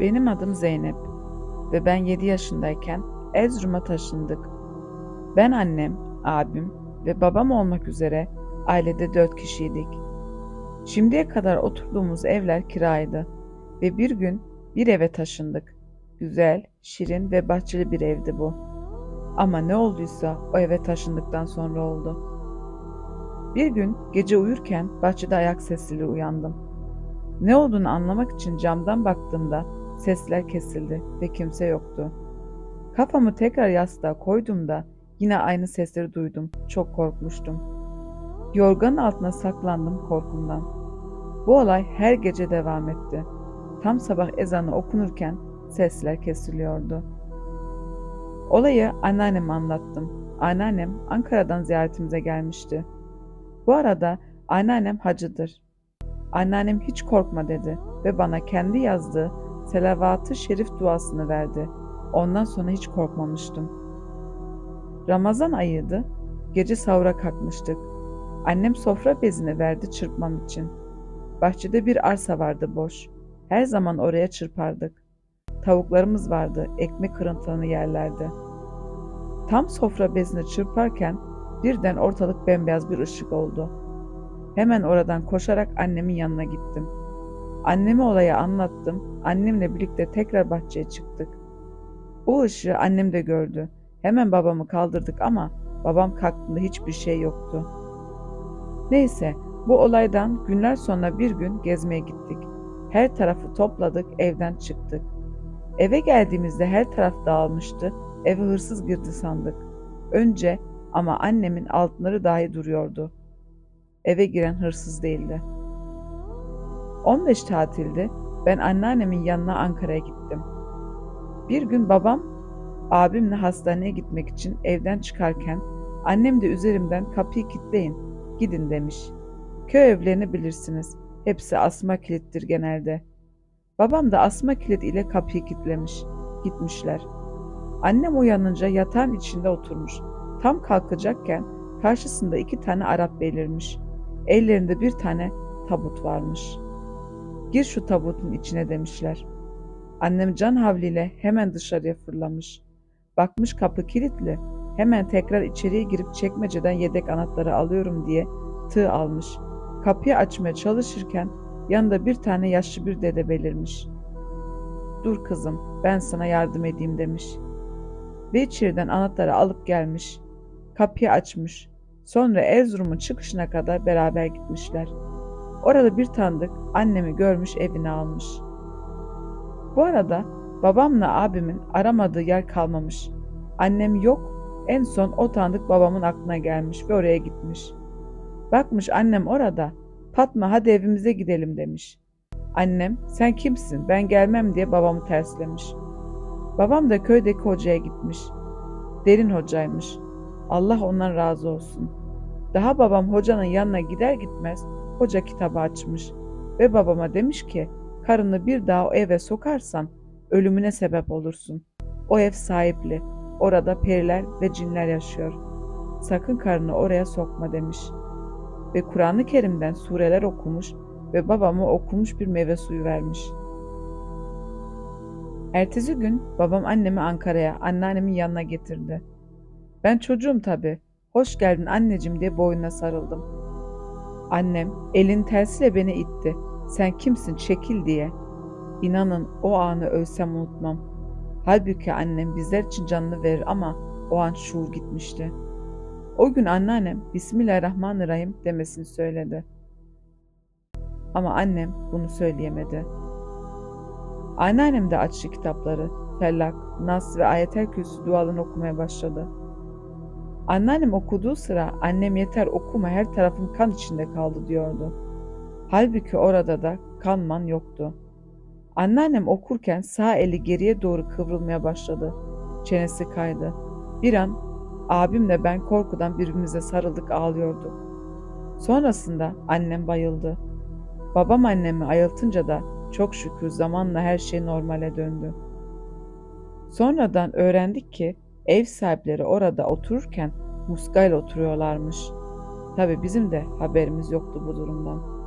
Benim adım Zeynep ve ben 7 yaşındayken Erzurum'a taşındık. Ben annem, abim ve babam olmak üzere ailede 4 kişiydik. Şimdiye kadar oturduğumuz evler kiraydı ve bir gün bir eve taşındık. Güzel, şirin ve bahçeli bir evdi bu. Ama ne olduysa o eve taşındıktan sonra oldu. Bir gün gece uyurken bahçede ayak sesiyle uyandım. Ne olduğunu anlamak için camdan baktığımda sesler kesildi ve kimse yoktu. Kafamı tekrar yastığa koyduğumda yine aynı sesleri duydum. Çok korkmuştum. Yorganın altına saklandım korkumdan. Bu olay her gece devam etti. Tam sabah ezanı okunurken sesler kesiliyordu. Olayı anneanneme anlattım. Anneannem Ankara'dan ziyaretimize gelmişti. Bu arada anneannem hacıdır. Anneannem hiç korkma dedi ve bana kendi yazdığı Selavat-ı Şerif duasını verdi. Ondan sonra hiç korkmamıştım. Ramazan ayıydı. Gece sahura kalkmıştık. Annem sofra bezini verdi çırpmam için. Bahçede bir arsa vardı boş. Her zaman oraya çırpardık. Tavuklarımız vardı, ekmek kırıntılarını yerlerdi. Tam sofra bezini çırparken birden ortalık bembeyaz bir ışık oldu. Hemen oradan koşarak annemin yanına gittim. Anneme olayı anlattım. Annemle birlikte tekrar bahçeye çıktık. O ışığı annem de gördü. Hemen babamı kaldırdık ama babam kalktığında hiçbir şey yoktu. Neyse bu olaydan günler sonra bir gün gezmeye gittik. Her tarafı topladık, evden çıktık. Eve geldiğimizde her taraf dağılmıştı, eve hırsız girdi sandık. Önce ama annemin altınları dahi duruyordu. Eve giren hırsız değildi. 15 tatildi. Ben anneannemin yanına Ankara'ya gittim. Bir gün babam abimle hastaneye gitmek için evden çıkarken annem de üzerimden kapıyı kilitleyin, gidin demiş. Köy evlerini bilirsiniz. Hepsi asma kilittir genelde. Babam da asma kilit ile kapıyı kilitlemiş. Gitmişler. Annem uyanınca yatağın içinde oturmuş. Tam kalkacakken karşısında iki tane Arap belirmiş. Ellerinde bir tane tabut varmış. Gir şu tabutun içine demişler. Annem can havliyle hemen dışarıya fırlamış. Bakmış kapı kilitli. Hemen tekrar içeriye girip çekmeceden yedek anahtarı alıyorum diye tığ almış. Kapıyı açmaya çalışırken yanında bir tane yaşlı bir dede belirmiş. Dur kızım ben sana yardım edeyim demiş. Ve içeriden anahtarı alıp gelmiş. Kapıyı açmış. Sonra Erzurum'un çıkışına kadar beraber gitmişler. Orada bir tanıdık annemi görmüş evine almış. Bu arada babamla abimin aramadığı yer kalmamış. Annem yok, en son o tanıdık babamın aklına gelmiş ve oraya gitmiş. Bakmış annem orada, Fatma hadi evimize gidelim demiş. Annem sen kimsin ben gelmem diye babamı terslemiş. Babam da köydeki hocaya gitmiş. Derin hocaymış. Allah ondan razı olsun. Daha babam hocanın yanına gider gitmez hoca kitabı açmış ve babama demiş ki karını bir daha o eve sokarsan ölümüne sebep olursun. O ev sahipli. Orada periler ve cinler yaşıyor. Sakın karını oraya sokma demiş. Ve Kur'an-ı Kerim'den sureler okumuş ve babama okumuş bir meyve suyu vermiş. Ertesi gün babam annemi Ankara'ya anneannemin yanına getirdi. Ben çocuğum tabii. Hoş geldin anneciğim diye boynuna sarıldım. Annem elin tersiyle beni itti. Sen kimsin çekil diye. İnanın o anı ölsem unutmam. Halbuki annem bizler için canını verir ama o an şuur gitmişti. O gün anneannem Bismillahirrahmanirrahim demesini söyledi. Ama annem bunu söyleyemedi. Anneannem de açtı kitapları. Felak, Nas ve Ayetel Kürsü dualarını okumaya başladı. Anneannem okuduğu sıra annem yeter okuma her tarafım kan içinde kaldı diyordu. Halbuki orada da kanman yoktu. Anneannem okurken sağ eli geriye doğru kıvrılmaya başladı. Çenesi kaydı. Bir an abimle ben korkudan birbirimize sarıldık ağlıyorduk. Sonrasında annem bayıldı. Babam annemi ayıltınca da çok şükür zamanla her şey normale döndü. Sonradan öğrendik ki ev sahipleri orada otururken muskayla oturuyorlarmış. Tabi bizim de haberimiz yoktu bu durumdan.